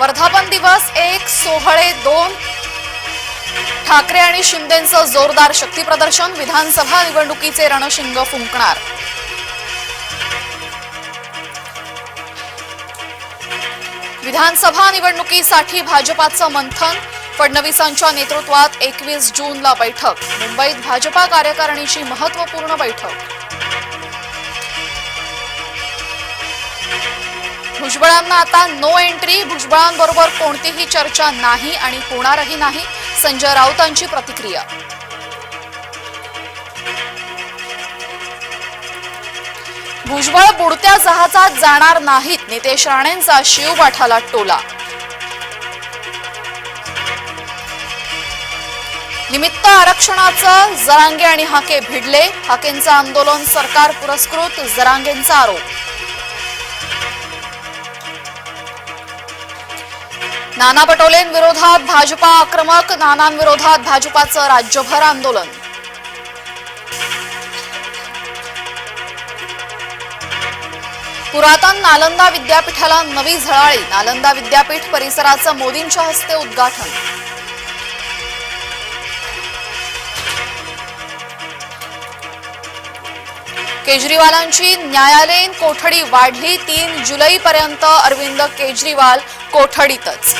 वर्धापन दिवस एक सोहळे दोन. ठाकरे आणि शिंदेचं जोरदार शक्ती प्रदर्शन विधानसभा निवडणुकीचे रणशिंग फुंकणार. विधानसभा निवडणुकीसाठी भाजपाचं मंथन फडणवीसांच्या नेतृत्वात एकवीस जूनला बैठक. मुंबईत भाजपा कार्यकारिणीची महत्त्वपूर्ण बैठक. भुजबळांना आता नो एंट्री भुजबळांबरोबर कोणतीही चर्चा नाही आणि होणारही नाही. संजय राऊतांची प्रतिक्रिया. भुजबळ बुडत्या जहाजात जाणार नाहीत. नितेश राणेंचा शिवबाठाला टोला. निमित्त आरक्षणाचं जरांगे आणि हाके भिडले. हाकेंचं आंदोलन सरकार पुरस्कृत जरांगेंचा आरोप. नाना पटोलेंविरोधात भाजपा आक्रमक नानांविरोधात भाजपाचं राज्यभर आंदोलन. पुरातन नालंदा विद्यापीठाला नवी झळाळी नालंदा विद्यापीठ परिसराचं मोदींच्या हस्ते उद्घाटन. केजरीवालांची न्यायालयीन कोठडी वाढली तीन जुलैपर्यंत अरविंद केजरीवाल कोठडीतच.